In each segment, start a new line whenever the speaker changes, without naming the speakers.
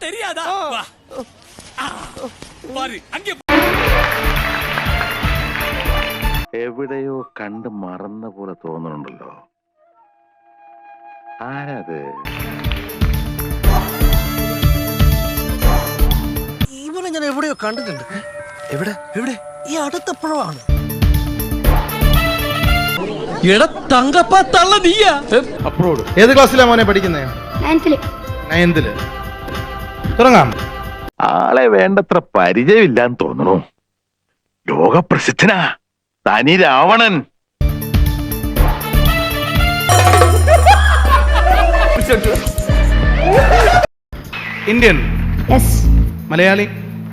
தெரியாதா வா. ஆ, பாரு அங்கே
എവിടെയോ കണ്ട് മറന്ന പോലെ തോന്നുന്നുണ്ടല്ലോ ആരത്
ഇവനെ ഞാൻ എവിടെയോ കണ്ടിട്ടുണ്ട് എവിടെ എവിടെ ഈ അടുത്തെപ്പോഴോ ആണ്
എടാ തങ്കപ്പ തള്ള നീയാ
അപ്രൂവ്ഡ് ഏത് ക്ലാസ്സിലാ മോനെ പഠിക്കുന്നേ
നയൻത്തില്
നയൻത്തില് തുടങ്ങാം
ആളെ വേണ്ടത്ര പരിചയമില്ലാന്ന് തോന്നുന്നു ലോകപ്രസിദ്ധനാ തനി Ravanan.
Indian?
Yes
Malayali?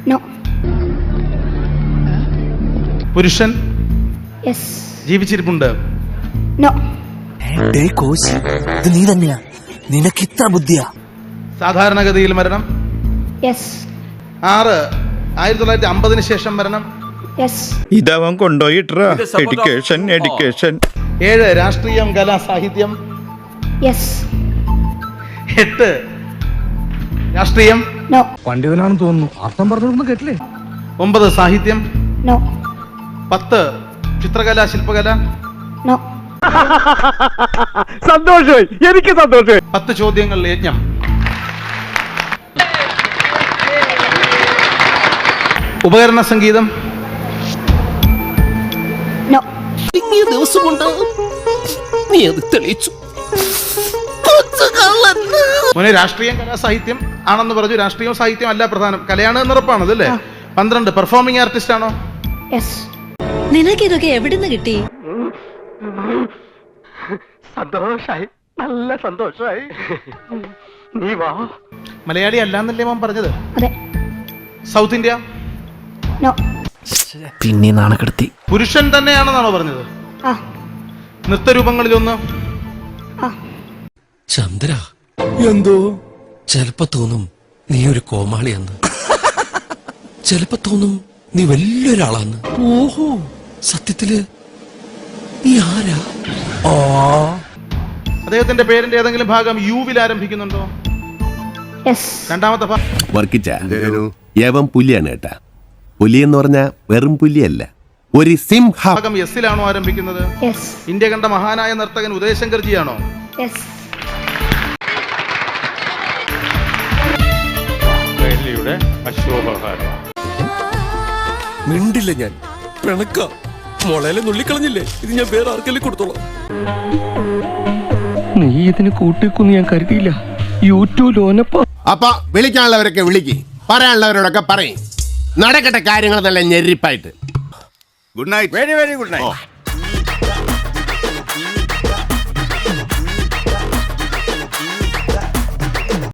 No
പുരുഷൻ?
യെസ്
ജീവിച്ചിരിപ്പുണ്ട്?
നോ
നീ തന്നെയാ. നിനക്ക് ഇത്ര ബുദ്ധിയാ.
സാധാരണഗതിയിൽ മരണം? ആറ്. ആയിരത്തി തൊള്ളായിരത്തി അമ്പതിന് ശേഷം വരണം.
യെസ്
ഇതവൻ കൊണ്ടുപോയി എഡ്യൂക്കേഷൻ എഡ്യൂക്കേഷൻ
ഏഴ് രാഷ്ട്രീയം കല സാഹിത്യം.
യെസ്
എട്ട് രാഷ്ട്രീയം.
നോ
പണ്ഡിതനാണെന്ന് തോന്നുന്നു. അർത്ഥം പറഞ്ഞൊന്നും കേട്ടില്ലേ?
ഒമ്പത് സാഹിത്യം.
നോ
പത്ത് ചിത്രകല ശില്പകല.
നോ
സന്തോഷമായി എനിക്ക് സന്തോഷമായി
പത്ത് ചോദ്യങ്ങൾ യജ്ഞം. ഉപകരണ സംഗീതം?
നോ
ചുരുങ്ങിയ ദിവസം കൊണ്ട് നീ അത് തെളിയിച്ചു.
മോനെ രാഷ്ട്രീയം കലാ സാഹിത്യം ആണെന്ന് പറഞ്ഞു. രാഷ്ട്രീയവും സാഹിത്യം അല്ല പ്രധാനം. കലയാണ് എന്നുറപ്പാണ് അതല്ലേ പന്ത്രണ്ട്. പെർഫോമിംഗ് ആർട്ടിസ്റ്റ് ആണോ?
യെസ്
എവിടെ എവിടുന്ന് കിട്ടി? സന്തോഷായി. നല്ല സന്തോഷായി.
നീ മലയാളി അല്ലാന്നല്ലേ മോൻ പറഞ്ഞത്?
അതെ.
സൗത്ത് ഇന്ത്യ
നോ
പിന്നെ നാണക്കെടുത്തി.
പുരുഷൻ തന്നെയാണെന്നാണോ പറഞ്ഞത്?
ആ.
നൃത്തരൂപങ്ങളിലൊന്ന്.
ആ.
ചന്ദ്ര. എന്തോ? ചെലപ്പോ തോന്നും നീ ഒരു കോമാളിയെന്ന്. ചെലപ്പോ തോന്നും നീ വലിയൊരാളാന്ന്. ഓഹോ. സത്യത്തിൽ നീ ആരാ?
അദ്ദേഹത്തിന്റെ പേരിന്റെ ഏതെങ്കിലും ഭാഗം യുവിൽ ആരംഭിക്കുന്നുണ്ടോ?
യെസ്
രണ്ടാമത്തെ ഭാഗം
വർക്കിച്ച പുലിയാണ് കേട്ടാ പുലി എന്ന് പറഞ്ഞാൽ വെറും പുലിയല്ല. ഒരു സിംഹം.
എസ് എസിലാണോ ആരംഭിക്കുന്നത്? ഇന്ത്യ കണ്ട മഹാനായ നർത്തകൻ ഉദയശങ്കർ ജിയാണോ
ആണോ
മിണ്ടില്ല ഞാൻ. പിണക്ക. മുളയിലെ നുള്ളിക്കളഞ്ഞില്ലേ? ഇത് ഞാൻ വേറെ ആർക്കെല്ലാം കൊടുത്തോളാം.
നീ ഇതിന് കൂട്ടിക്കൊന്നും ഞാൻ കരുതിയില്ല. യൂട്യൂബ് ലോനപ്പ
അപ്പൊ വിളിക്കാനുള്ളവരൊക്കെ വിളിക്ക്. പറയാനുള്ളവരോടൊക്കെ പറയും. നടക്കട്ടെ കാര്യങ്ങൾ നല്ല ഞെരിപ്പായിട്ട് good night very very good night